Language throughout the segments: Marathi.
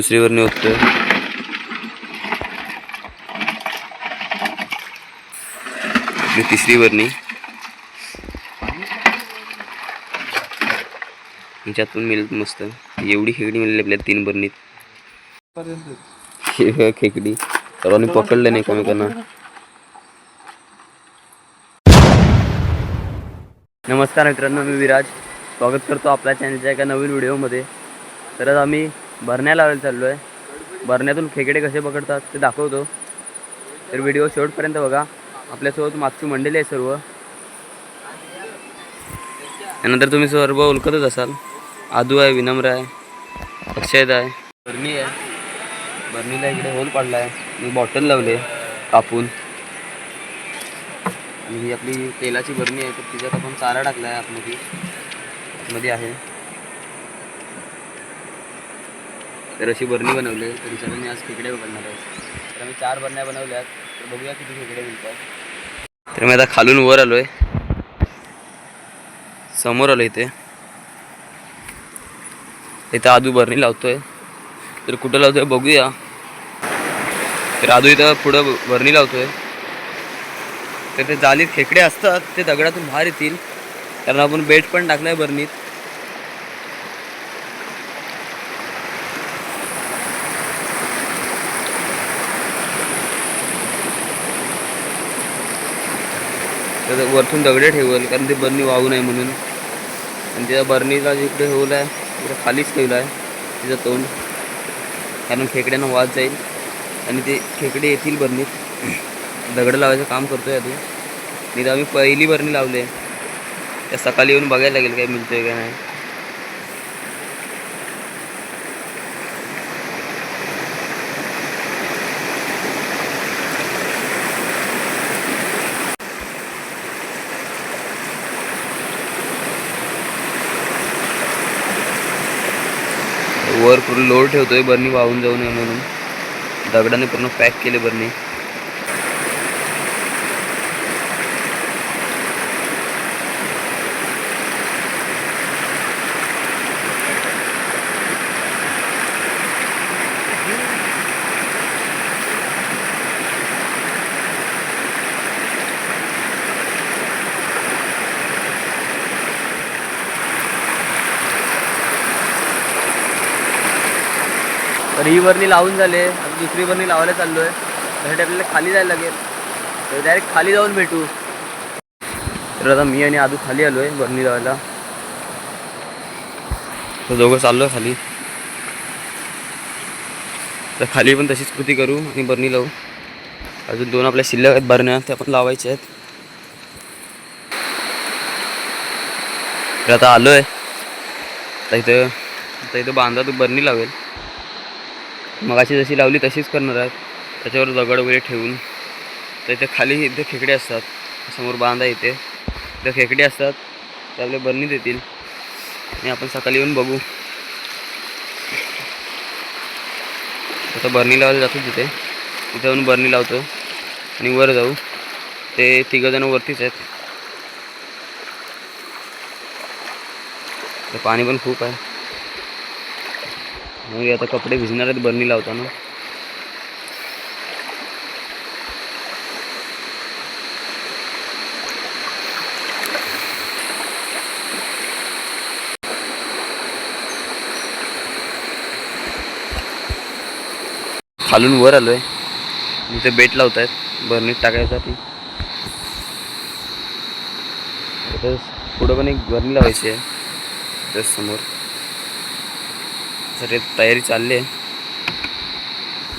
दुसरी वरणी ओततोय आपली तिसरी वरणी ह्याच्यातून मिळत मस्त. एवढी खेकडी मिळाली आपल्या तीन बरणीत. खेकडी. सर्वांनी पकडलं नाही एकमेकांना. नमस्कार मित्रांनो मी विराज. स्वागत करतो आपल्या चॅनलच्या एका नवीन व्हिडिओमध्ये तर आम्ही भरण्या लावायला चाललो आहे भरण्यातून खेकडे कसे पकडतात ते दाखवतो. तर व्हिडिओ शेवटपर्यंत बघा. आपल्यासोबत मागची मंडळी आहे सर्व. त्यानंतर तुम्ही सर्व ओळखतच असाल. आदू आहे विनम्र आहे अक्षयद आहे बर्नी आहे. बर्नीला इकडे होल पाडला आहे मी बॉटल लावले कापून. आणि ही आपली तेलाची बरणी आहे तर तिच्यात आपण चारा टाकला आहे आतमध्ये मध्ये आहे. तर अशी बरणी बनवली तर हिच्यात आज खेकडे बनणार आहे. तर आम्ही चार बरण्या बनवल्यात. तर बघूया किती खेकडे मिळतात. तर मी आता खालून वर आलो आहे समोर आलो इथे. इथं आदू बरणी लावतोय. तर कुठं लावतोय बघूया. तर आदू इथं पुढं बरणी लावतोय. तर ते जालीत खेकडे असतात. ते दगडातून बाहेर येतील. कारण आपण बेट पण टाकलाय बरणीत. तर वरतून दगडे ठेवल कारण ते बरणी वाहू नये म्हणून. आणि त्या बरणीला जिकडे ठेवलं आहे तिकडे खालीच ठेवलं आहे तिचं तोंड. कारण खेकड्यांना वाज जाईल. आणि ते खेकडे येतील बरणीत. दगड लावायचं काम करतोय अजून मी तर आम्ही पहिली बरणी लावली आहे. त्या सकाळी येऊन बघायला लागेल काय मिळतोय का नाही. लोड ठेवतो आहे बर्नी बरणी वाहून जाऊ नये म्हणून. दगडाने पूर्ण पॅक केले बरणी. तर ही वरणी लावून झाले. आता दुसरी वरणी लावायला चाललो आहे त्यासाठी आपल्याला खाली जायला लागेल. तर डायरेक्ट खाली जाऊन भेटू. तर आता मी आणि आदू खाली आलो आहे वरणी लावायला. तर दोघं चाललो आहे खाली. तर खाली पण तशीच कृती करू आणि बरणी लावू. अजून दोन आपल्या शिल्लक आहेत बरण्या त्या पण लावायच्या आहेत. तर आता आलो आहे तर इथं आता इथं बांधा तू बरणी लावेल. मगाशी जशी लावली तशीच करणार आहेत. त्याच्यावर दगड वगैरे ठेवून. तर इथे खाली इथे खेकडे असतात. समोर बांधा इथे. इथं खेकडे असतात. ते आपल्या देतील. आणि आपण सकाळी येऊन बघू. आता बरणी लावायला जातो तिथे. तिथे येऊन बरणी लावतो. आणि वर जाऊ. ते तिघंजणं वरतीच आहेत. तर पाणी पण खूप आहे. मग आता कपडे भिजणार आहेत बर्नी लावताना. खालून वर आलोय. इथे बेट लावत आहेत बर्नीत टाकायसाठी. तर पुढं पण एक बर्नी लावायची आहे त्याच समोर. तर तयारी चालली आहे.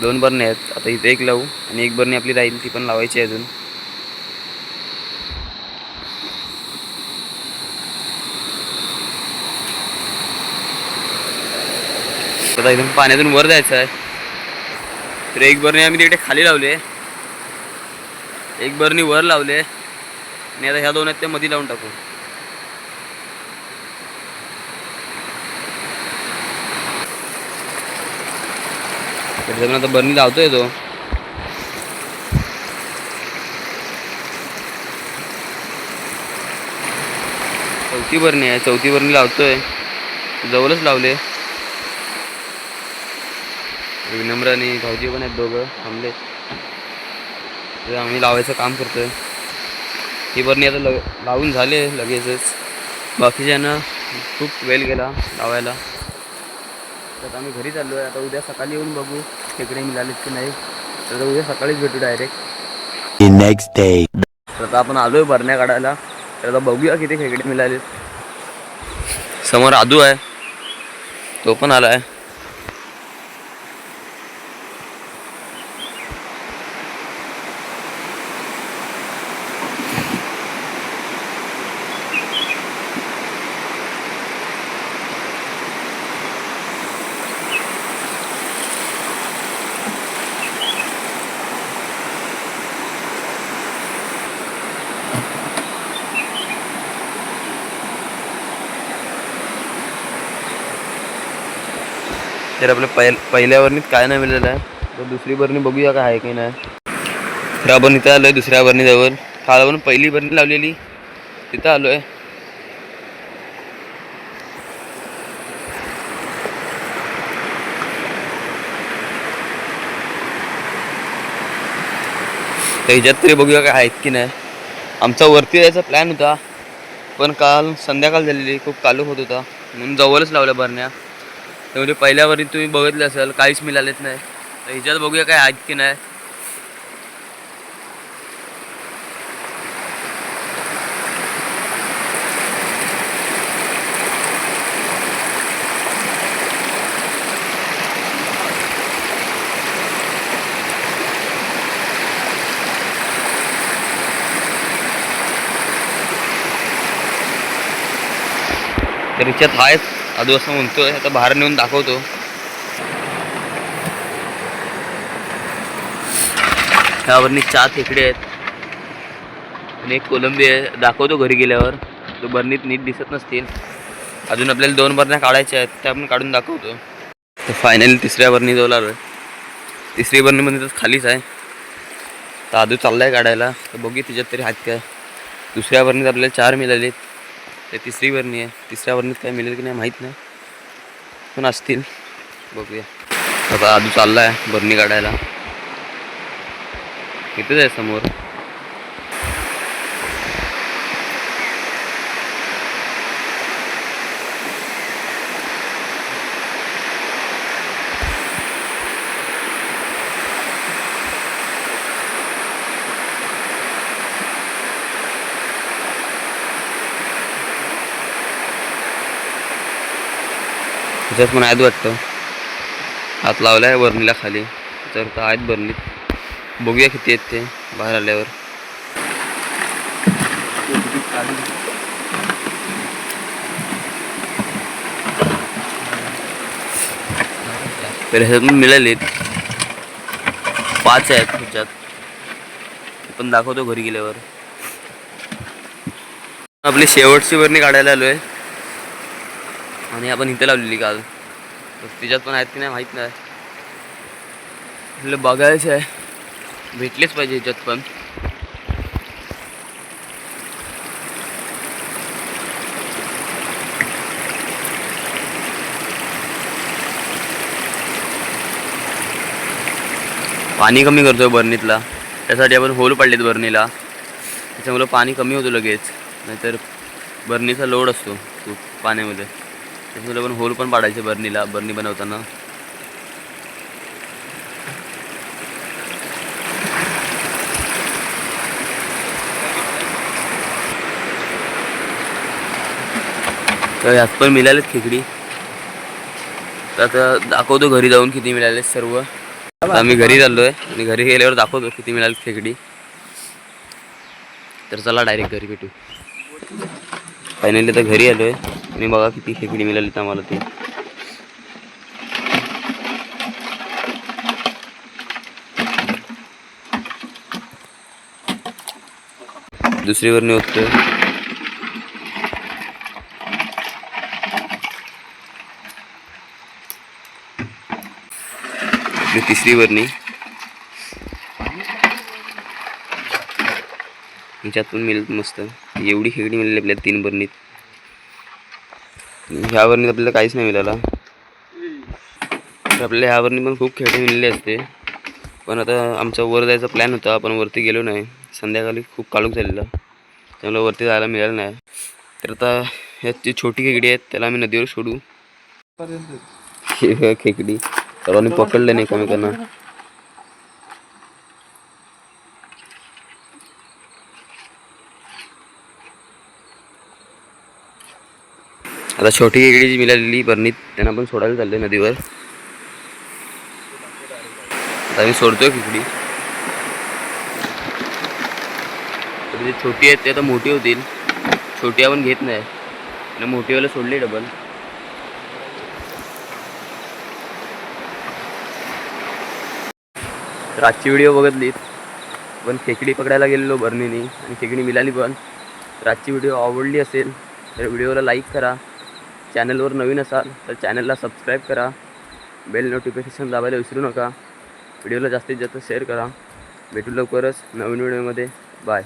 दोन बरणी आहेत. आता इथे एक लावू आणि एक बरणी आपली राहील ती पण लावायची आहे अजून. आता इथून पाण्यातून वर जायचं आहे. तर एक बरणी आम्ही तिकडे खाली लावली आहे. एक बरणी वर लावले आणि आता ह्या दोन आहेत त्या मध्ये लावून टाकू. त्याच्यातून आता बरणी लावतोय तो. चौथी बरणी आहे चौथी बरणी लावतोय. जवळच लावले. विनम्र आणि भाऊजी पण आहेत दोघं थांबले. आम्ही लावायचं काम करतोय. ही बरणी आता लग लावून झाले लगेचच. बाकीच्यांना खूप वेळ गेला लावायला. तर आम्ही घरी चाललो आहे आता उद्या सकाळी येऊन बघू. खेकडे मिळालेत की नाही तर उद्या सकाळीच भेटू डायरेक्ट next day. तर आता आपण आलोय भरण्या काढायला तर आता बघूया किती खेकडे मिळाले समोर आदू आहे. तो पण आला आहे तर आपल्या पहि पहिल्या वरणीत काय नाही मिळालं. आहे तर दुसरी बरणी बघूया काय आहे की नाही. तर आपण इथं आलोय दुसऱ्या बरणीजवळ. काल आपण पहिली बरणी लावलेली. तिथं आलोय. तर ह्याच्यात तरी बघूया काय आहेत की नाही. आमचा वरती जायचा प्लॅन होता. पण काल संध्याकाळ झालेली. खूप कालूक होत होता. म्हणून जवळच लावल्या बरण्या. म्हणजे पहिल्या वरीत तुम्ही बघितलं असेल काहीच मिळालेच नाही. तर ह्याच्यात बघूया काय आहेत की नाही. तर ह्याच्यात आहेच आदिवासी असं म्हणतोय आता बाहेर नेऊन दाखवतो. ह्यावरनी चार खेकडे आहेत. आणि एक कोलंबी आहे दाखवतो घरी गेल्यावर. तो बरणीत नीट दिसत नसतील. अजून आपल्याला दोन बरण्या काढायच्या आहेत त्या आपण काढून दाखवतो. तर फायनली तिसऱ्या बरणी जवळ आलो तिसरी बरणीमध्ये म्हणजे तर खालीच आहे. तर आदू चाललाय काढायला. तर बघू तिच्यात तरी हात काय दुसऱ्या बरणीत आपल्याला चार मिळालेत. ते तिसरी वर्णी आहे. तिसऱ्या वर्णीत काय मिळेल की नाही माहीत नाही. पण असतील. बघूया. आता आदू चालला आहे बरणी काढायला. इथेच आहे समोर. त्याच्यात पण आहेत वाटतं. आत लावला आहे बर्नीला खाली. तर तर आहेत बर्नीत बघूया किती आहेत ते बाहेर आल्यावर. तर ह्याच्यातून मिळालेत पाच आहेत ह्याच्यात. पण दाखवतो घरी गेल्यावर. आपली शेवटची बरणी काढायला आलो आहे आणि आपण इथे लावलेली काल. तिच्यात पण आहेत की नाही माहीत नाही. आपलं बघायचं आहे. भेटलेच पाहिजे ह्याच्यात पण. पाणी कमी करतोय बरणीतला. त्यासाठी आपण होल पाडलेत बरणीला. त्याच्यामुळं पाणी कमी होतं लगेच. नाहीतर बरणीचा लोड असतो खूप पाण्यामध्ये. त्याच्यामुळे पण होल पण पाडायचे बर्नीला. बर्नी बनवताना. तर यात पण मिळालेत खेकडी. तर आता दाखवतो घरी जाऊन किती मिळाले सर्व. आम्ही घरी चाललोय. आणि घरी गेल्यावर दाखवतो किती मिळाले खेकडी. तर चला डायरेक्ट घरी भेटू. फायनली तर घरी आलो आहे आणि बघा किती खेकडी मिळाली आम्हाला ती. दुसरी वरणी तिसरी वरणी ह्याच्यातून मिळत मस्त. एवढी खेकडी मिळाली आपल्या तीन बरणीत. ह्या बरणीत आपल्याला काहीच नाही मिळाला. तर आपल्याला ह्यावरनी पण खूप खेकडे मिळले असते. पण आता आमचा वर जायचा प्लॅन होता. आपण वरती गेलो नाही. संध्याकाळी खूप काळोख झालेला. त्यामुळे वरती जायला मिळालं नाही. तर आता ह्यात जी छोटी खेकडी आहेत त्याला आम्ही नदीवर सोडू. खेकडी. सर्वांनी पकडले नाही एकमेकांना. आता छोटी खेकडी जी मिळालेली बरणीत. त्यांना पण सोडायला चालले नदीवर. आता मी सोडतोय खेकडी तर छोटी आहेत ते आता मोठी होतील. छोटी आपण घेत नाही. आणि मोठीवाला सोडली डबल तर आजची व्हिडिओ बघितली पण खेकडी पकडायला गेलेलो बर्नीनी आणि खेकडी मिळाली पण. तर आजची व्हिडिओ आवडली असेल तर व्हिडिओला लाईक करा. चॅनलवर नवीन असाल तर चॅनलला सबस्क्राईब करा. बेल नोटिफिकेशन दाबायला विसरू नका. व्हिडिओला जास्तीत जास्त शेअर करा. भेटू लवकरच नवीन व्हिडिओमध्ये. बाय.